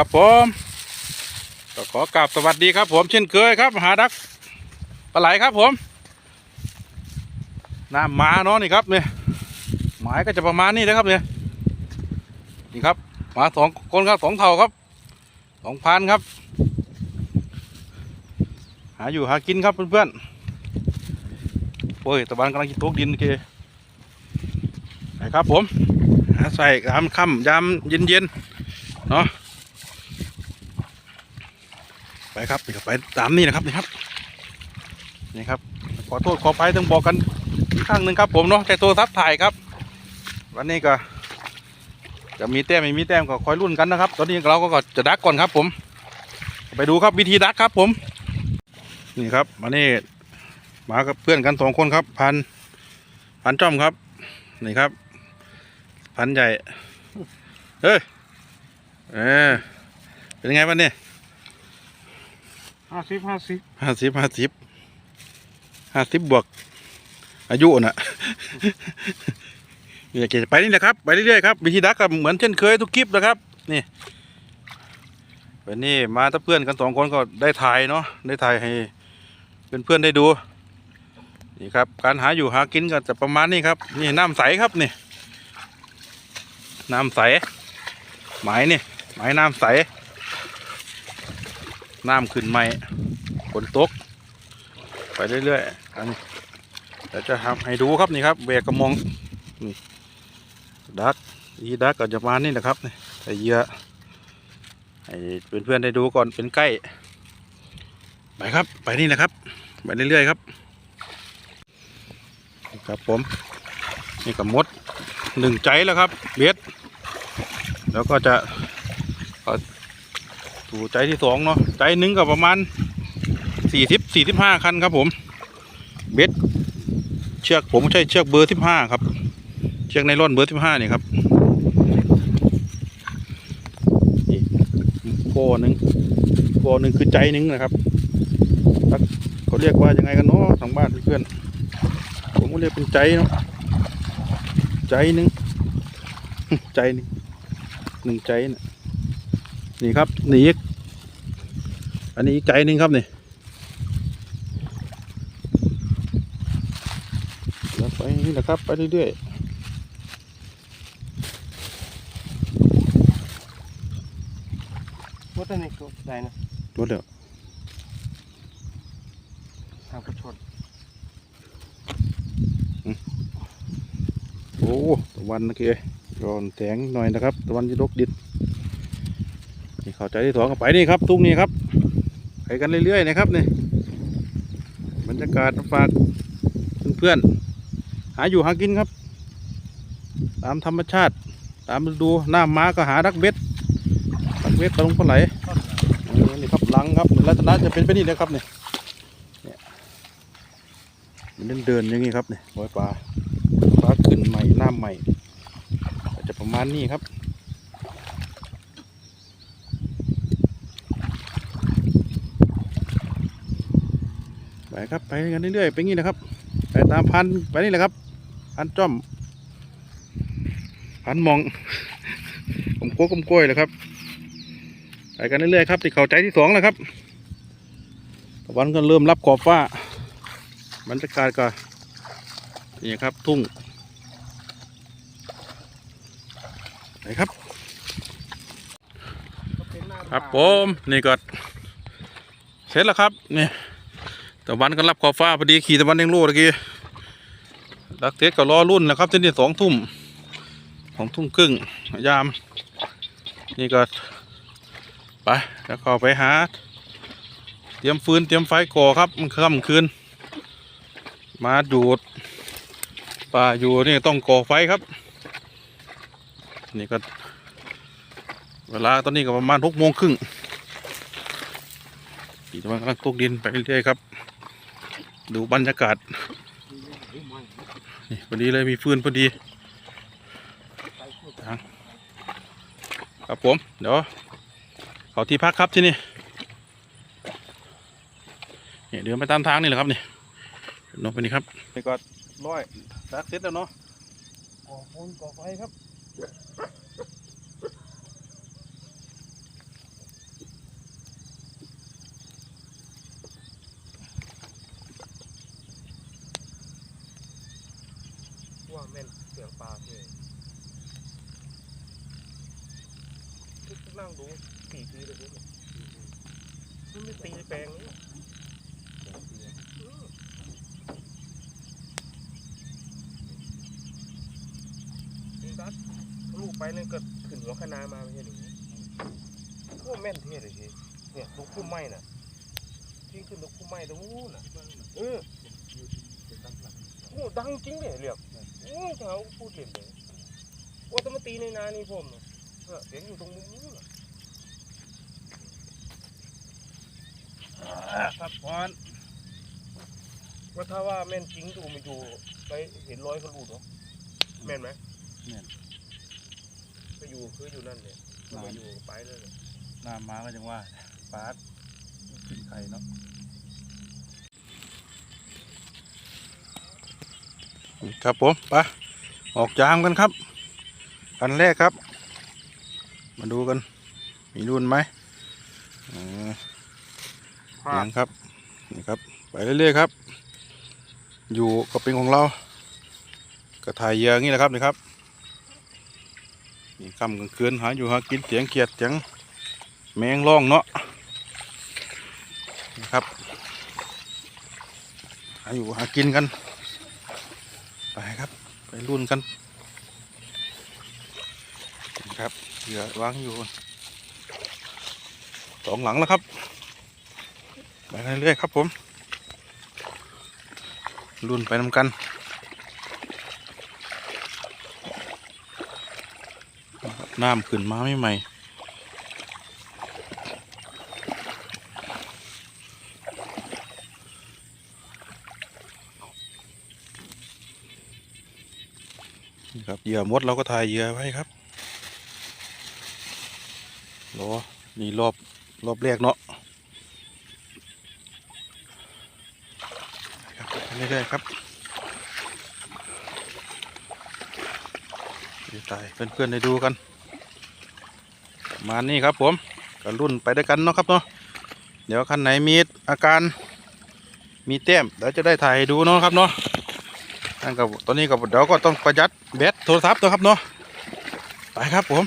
ครับผมก็ขอกราบสวัสดีครับผมเช่นเคยครับ หาดักปลาไหลครับผมน้ำมาเนาะนี่ครับเนี่ยหมายก็จะประมาณนี้นะครับเนี่ยนี่ครับมาสองคนครับสองเท่าครับสองพันครับ หาอยู่หากินครับเพื่อนๆโอ้ยตะวันกำลังกินตกดินโอเคไปครับผม หาใส่ยามค่ำยามเย็นๆเนาะ ไปครับนี่ก็ไปตามนี่นะครับนี่ครับนี่ครับ ขอโทษขอไปต้องบอกกันอีกครั้งหนึ่งครับ ผมเนาะแต่โทรศัพท์ถ่ายครับ วันนี้ก็ จะมีแต้มไม่มีแต้มก็คอยรุ่นกันนะครับ ตอนนี้เราก็จะดักก่อนครับ ผม ไปดูครับวิธีดักครับ ผม นี่ครับมานี่มากับเพื่อนกันสองคนครับ พันพันจ้อมครับ นี่ครับ พันใหญ่เฮ้ยเออเป็นไงวันนี้ ห้าสิบห้าสิบห้าสิบห้าสิบห้าสิบบวก อายุน่ะอยากจะไปนี่นะครับ ไปเรื่อยๆครับวิธีดักก็เหมือนเช่นเคยทุกคลิปนะครับ นี่วันนี้มาถ้าเพื่อนกันสองคนก็ได้ถ่ายเนาะได้ถ่ายให้เพื่อนได้ดูนี่ครับ การหาอยู่หากินก็จะประมาณนี้ครับ นี่น้ำใสครับนี่น้ำใสหมายนี่หมายน้ำใส น้ำขึ้นใหม่ฝนตก ไปเรื่อยๆอันนี้เดี๋ยวจะทำให้ดูครับนี่ครับแบกกระมองนี่ดักอีดักก็จะมานี่แหละครับนี่ใส่เหยื่อให้เพื่อนๆได้ดูก่อนเป็นใกล้ ไปครับ ไปนี่นะครับ ไปเรื่อยๆครับครับผมนี่กับมดหนึ่งใจแล้วครับเบ็ดแล้วก็จะ ถูใจที่สองเนาะใจหนึ่งก็ประมาณสี่สิบสี่สิบห้าคันครับผมเบ็ดเชือกผมใช้เชือกเบอร์สิบห้าครับ เชือกไนล่อนเบอร์สิบห้านี่ครับนี่โกหนึ่งโกหนึ่งคือใจหนึ่งนะครับเขาเรียกว่ายังไงกันเนาะทางบ้านเพื่อนผมก็เรียกเป็นใจเนาะใจหนึ่งใจหนึ่งหนึ่งใจน่ะ นี่ครับนี่อีกอันนี้อีกใจหนึ่งครับนี่แล้วไปนี่แหละครับ ไปเรื่อยว่าแต่นี่ก็ได้นะๆรถเดี๋ยวทางกระชดโอ้ตะวันนะเกร้อนแสงหน่อยนะครับ ตะวันจะลกดิน นี่เข้าใจที่สองก็ไปนี่ครับทุ่งนี้ครับไปกันเรื่อยๆนะครับนี่บรรยากาศฝากเพื่อนๆหาอยู่หากินครับ ตามธรรมชาติ ตามฤดูหน้ำมาก็หาดักเบ็ดดักเบ็ดปลาลงปลาไหลเออนี่ครับลังครับลักษณะจะเป็นไปนี่นะครับเนี่ยเนี่ยมันเดินเดินอย่างนี้ครับเนี่ยบอยปลาปลาขึ้นใหม่น้ำใหม่จะประมาณนี้ครับ ครับไปกันเรื่อยๆไปงี้นะครับไปตามพันไปนี่แหละครับ พันจ้อม พันมองกลมโก้กลมกล้วยเลยครับไปกันเรื่อยๆครับที่เข่าใจที่สองแล้วครับตะวันก็เริ่มรับขอบฟ้าบรรยากาศก็นี่ครับทุ่งไปครับ ครับผมนี่ก็เสร็จแล้วครับนี่ ตะวันก็รับขอบฟ้าพอดีขี่ตะวันยังรู้ตะกี้ดักเทสก็รอรุ่นนะครับที่นี่สองทุ่มสองทุ่มครึ่งยาม นี่ก็ไปแล้วก็ไปหา เตรียมฟืนเตรียมไฟก่อครับมันค่ำคืน มาดูดป่าอยู่นี่ต้องก่อไฟครับ นี่ก็ เวลาตอนนี้ก็ประมาณหกโมงครึ่งปีตะวันกำลังตกดินไปเรื่อยๆครับ ดูบรรยากาศนี่พอดีเลยมีฟืนพอดีครับผม เดี๋ยวเขาที่พักครับที่นี่เนี่ยเดินไปตามทางนี่แหละครับนี่ลงไปนี่ครับนี่ก็ร้อยซักเสร็จแล้วเนาะก่อปูนก่อไฟครับ แม่นเสียงปลาเท่ นั่งดูสี่ปีเลยเนี่ยมันไม่ตีแปลงนี้นี่ดัดลูกไปนั่นก็ขึ้นหัวคะนามาไม่ใช่หรือโอ้แม่นเท่เลยทีเนี่ยลูกพุ่มไม้น่ะที่ขึ้นลูกพุ่มไม้ตรงนู้นน่ะเออโอ้ดังจริงเลยเรียกโอ้เช้าพูดเล่นเลยว่าจะมาตีในนานี่ผมน่ะเออ เสียงอยู่ตรงมุมนู้นน่ะพักผ่อนว่าถ้าว่าแม่นจริงดูมาอยู่ไปเห็นรอยเขาลูดเหรอแม่นไหมแม่นไปอยู่คืออยู่นั่นเลยถ้าไปอยู่ไปเลยน้ำมาก็จังว่าปาดกินไข่เนาะครับผมไปออกจามกันครับกันแรกครับ มาดูกัน มีรุ่นไหมอ่ายังครับ นี่ครับ ไปเรื่อยๆครับ อยู่กับเป็นของเราก็ถ่ายเหยื่ออย่างนี้แหละครับนี่ครับ นี่ค่ำกลางคืนหาอยู่หากินเสียงเขียดเสียงแมงร้องเนาะนะครับหาอยู่หากินกัน ไปครับ ไปรุ่นกันนี่ครับ เหยื่อวางอยู่สองหลังแล้วครับไปเรื่อยๆครับผมรุ่นไปนำกันน้ำขึ้นมาไม่ใหม่ครับเหยื่อมดเราก็ถ่ายเหยื่อไว้ครับ รอนี่รอบรอบแรกเนาะครับไปเรื่อยๆครับดี๋ยวตายเพื่อนๆได้ดูกัน มานี้ครับผมก็รุ่นไปด้วยกันเนาะครับเนาะเดี๋ยวคันไหนมีอาการมีแต้มเดี๋ยวจะได้ถ่ายให้ดูเนาะครับเนาะนั่นกับตอนนี้กับเดี๋ยวก็ต้องประหยัดแบตโทรศัพท์ตัวครับเนาะไปครับผม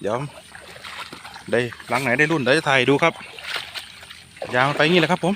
เดี๋ยว ได้หลังไหนได้รุ่นเดี๋ยวจะถ่ายดูครับ ยาวไปงี้แหละครับผม